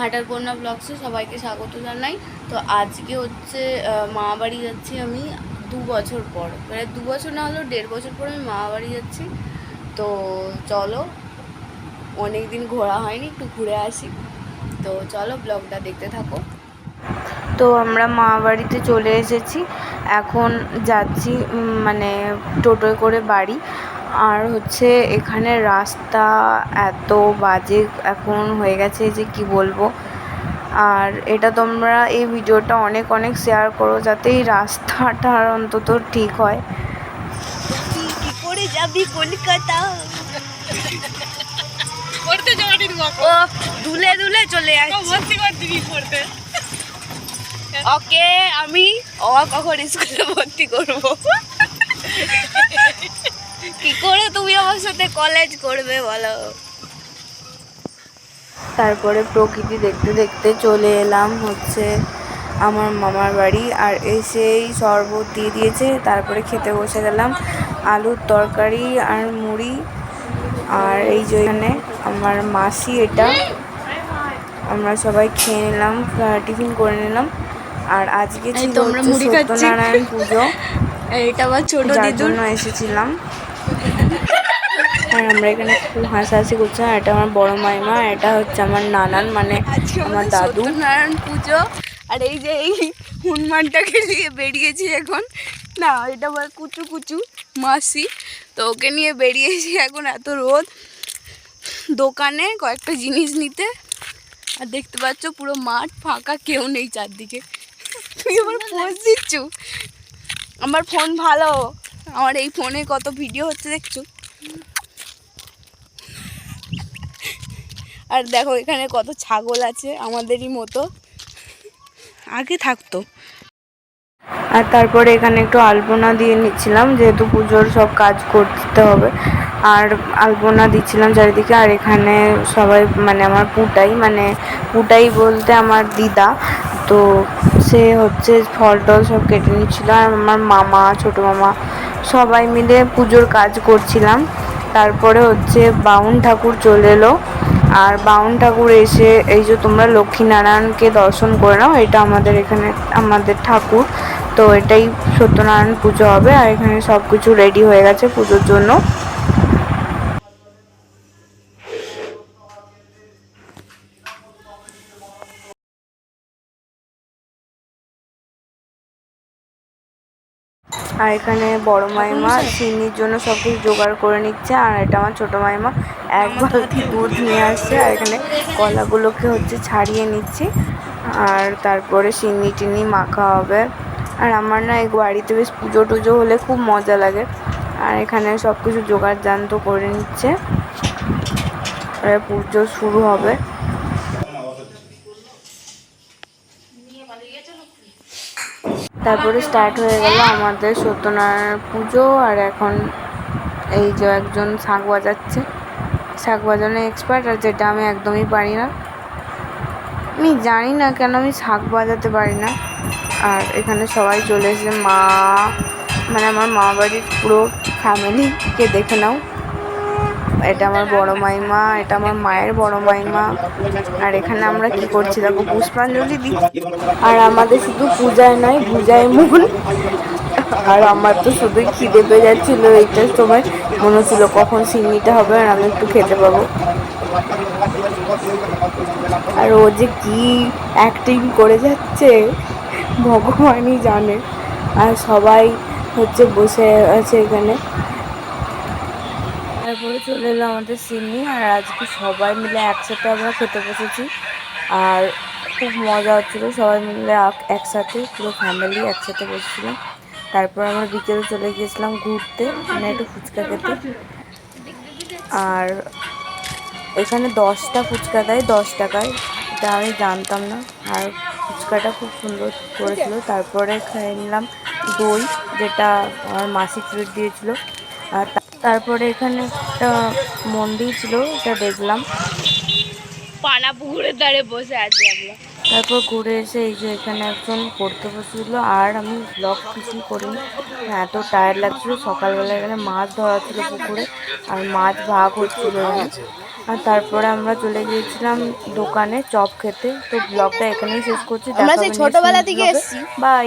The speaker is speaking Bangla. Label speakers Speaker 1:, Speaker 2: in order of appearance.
Speaker 1: ঘাটারকন্যা ব্লগসে সবাইকে স্বাগত জানাই। তো আজকে হচ্ছে মা বাড়ি যাচ্ছি আমি দু বছর পর। মানে দু বছর না হলেও দেড় বছর পর আমি মা বাড়ি যাচ্ছি। তো চলো অনেক দিন ঘোরা হয়নি, একটু ঘুরে আসি। তো চলো ব্লগটা দেখতে থাকো। তো আমরা মা বাড়িতে চলে এসেছি। এখন যাচ্ছি মানে টোটোয় করে বাড়ি। আর হচ্ছে এখানে রাস্তা এত বাজে এখন হয়ে গেছে যে কি বলব। আর এটা তোমরা এই ভিডিওটা অনেক অনেক শেয়ার করো যাতে এই রাস্তাটা অন্তত ঠিক হয়। কি করে যাবি কলকাতা?
Speaker 2: পড়তে
Speaker 1: ও দুলে দুলে চলে যাচ্ছি
Speaker 2: ভর্তি পড়তে।
Speaker 1: ওকে আমি ও কখন স্কুলে ভর্তি করব? কি করে তুমি আমার সাথে কলেজ করবে বলো? তারপরে প্রকৃতি দেখতে দেখতে চলে এলাম হচ্ছে আমার মামার বাড়ি আর এসেই শরবত দিয়ে দিয়েছে তারপরে খেতে বসে গেলাম আলুর তরকারি আর মুড়ি। আর এই যে এখানে আমার মাসি এটা আমরা সবাই খেয়ে নিলাম টিফিন করে নিলাম। আর আজকে ছিল
Speaker 2: মুড়ি খাচ্ছি।
Speaker 1: সত্যনারায়ণ পুজো।
Speaker 2: এটা আমার ছোট দিদুর।
Speaker 1: জন্য এসেছিলাম। আর আমরা এখানে খুব হাসাহাসি করছি, আর এটা আমার বড় মাইমা এটা হচ্ছে আমার নানান মানে আমার দাদু।
Speaker 2: সত্যনারায়ণ পুজো। আর এই যে এই হনুমানটাকে নিয়ে বেরিয়েছি এখন। না, এটা আমার কুচু কুচু মাসি, তো ওকে নিয়ে বেরিয়েছি এখন এত রোদ। দোকানে কয়েকটা জিনিস নিতে। আর দেখতে পাচ্ছ পুরো মাঠ ফাঁকা, কেউ নেই চারদিকে। তুই আমার পোজ দিচ্ছ? আমার ফোন ভালো। আমার এই ফোনে কত ভিডিও হচ্ছে দেখছ? আর দেখো, এখানে কত ছাগল আছে আমাদেরই মতো। আগে থাকতো।
Speaker 1: আর তারপরে এখানে একটু আলপনা দিয়ে নিচ্ছিলাম, যেহেতু পুজোর সব কাজ করতে হবে। আর আলপনা দিচ্ছিলাম চারিদিকে, আর এখানে সবাই মানে আমার পুটাই মানে পুটাই বলতে আমার দিদা। তো সে হচ্ছে ফল টল সব কেটে নিচ্ছিল, আর আমার মামা, ছোটো মামা সবাই মিলে পুজোর কাজ করছিলাম। তারপরে হচ্ছে বাউন ঠাকুর চলে এলো। আর বাউন ঠাকুর এসে, এই যে তোমরা লক্ষ্মীনারায়ণকে দর্শন করে নাও, এটা আমাদের এখানে, আমাদের ঠাকুর। তো এটাই সত্যনারায়ণ পুজো হবে, আর এখানে সব কিছু রেডি হয়ে গেছে পুজোর জন্য। আর এখানে বড় মাইমা চিনির জন্য সব কিছু জোগাড় করে নিচ্ছে আর এটা আমার ছোটো মাইমা। এক বালতি দুধ নিয়ে আসছে আর এখানে কলাগুলোকে হচ্ছে ছাড়িয়ে নিচ্ছি। আর তারপরে চিনি টিনি মাখা হবে। আর আমার না এই বাড়িতে বেশ পুজো টুজো হলে খুব মজা লাগে। আর এখানে সব কিছু জোগাড় জান্ত করে নিচ্ছে। পুজো শুরু হবে। তারপরে স্টার্ট হয়ে গেল আমাদের সত্যনারায়ণ পুজো, আর এখন এই যে একজন শাঁখ বাজাচ্ছে। শাঁখ বাজানো এক্সপার্ট আর যেটা আমি একদমই পারি না। আমি জানি না কেন আমি শাঁখ বাজাতে পারি না। আর এখানে সবাই চলে এসেছে। মা মানে আমার মা বাড়ির পুরো ফ্যামিলিকে দেখে নাও। এটা আমার বড় মাইমা, এটা আমার মায়ের বড় মাইমা। আর এখানে আমরা কি করছি? দেখো, পুষ্পাঞ্জলি দিচ্ছি আর আমাদের শুধু পূজায় নয় পূজায় মন। আর আমার তো শুধুই খিদে পেয়ে যাচ্ছিল এইটার সময়। মনে হচ্ছিল কখন সিন্নিটা হবে আর আমি একটু খেতে পাবো। আর ও যে কি অ্যাক্টিং করে যাচ্ছে, ভগবানই জানে। আর সবাই হচ্ছে বসে আছে এখানে। তারপরে চলে এলো আমাদের সিন্নি আর আজকে সবাই মিলে একসাথে আমরা খেতে বসেছি। আর খুব মজা হচ্ছিল, সবাই মিলে এক- একসাথে পুরো ফ্যামিলি একসাথে বসেছিলাম। তারপর আমরা বিকেলে চলে গিয়েছিলাম ঘুরতে মানে একটু ফুচকা খেতে। আর এখানে দশটা ফুচকা দেয়, দশ টাকায়। এটা আমি জানতাম না। আর ফুচকাটা খুব সুন্দর করেছিল। তারপরে খেয়ে নিলাম দই, যেটা আমার মাসি ফ্রুট দিয়েছিল। আর তারপরে এখানে একটা মন্দির ছিল এটা দেখলাম।
Speaker 2: পানা পুকুরের ধারে বসে আছি আমরা।
Speaker 1: তারপর ঘুরে এসে এই যে এখানে একজন পড়তে বসেছিল আর আমি ব্লগ কিছুই করিনি। এত টায়ার লাগছিল। সকালবেলা এখানে মাছ ধরা ছিল পুকুরে আর মাছ ভাগ হচ্ছিল। আর তারপরে আমরা চলে গিয়েছিলাম দোকানে চপ খেতে। তো ব্লগটা এখানেই শেষ করছি।
Speaker 2: ছোটবেলা থেকে এসেছি।
Speaker 1: বাই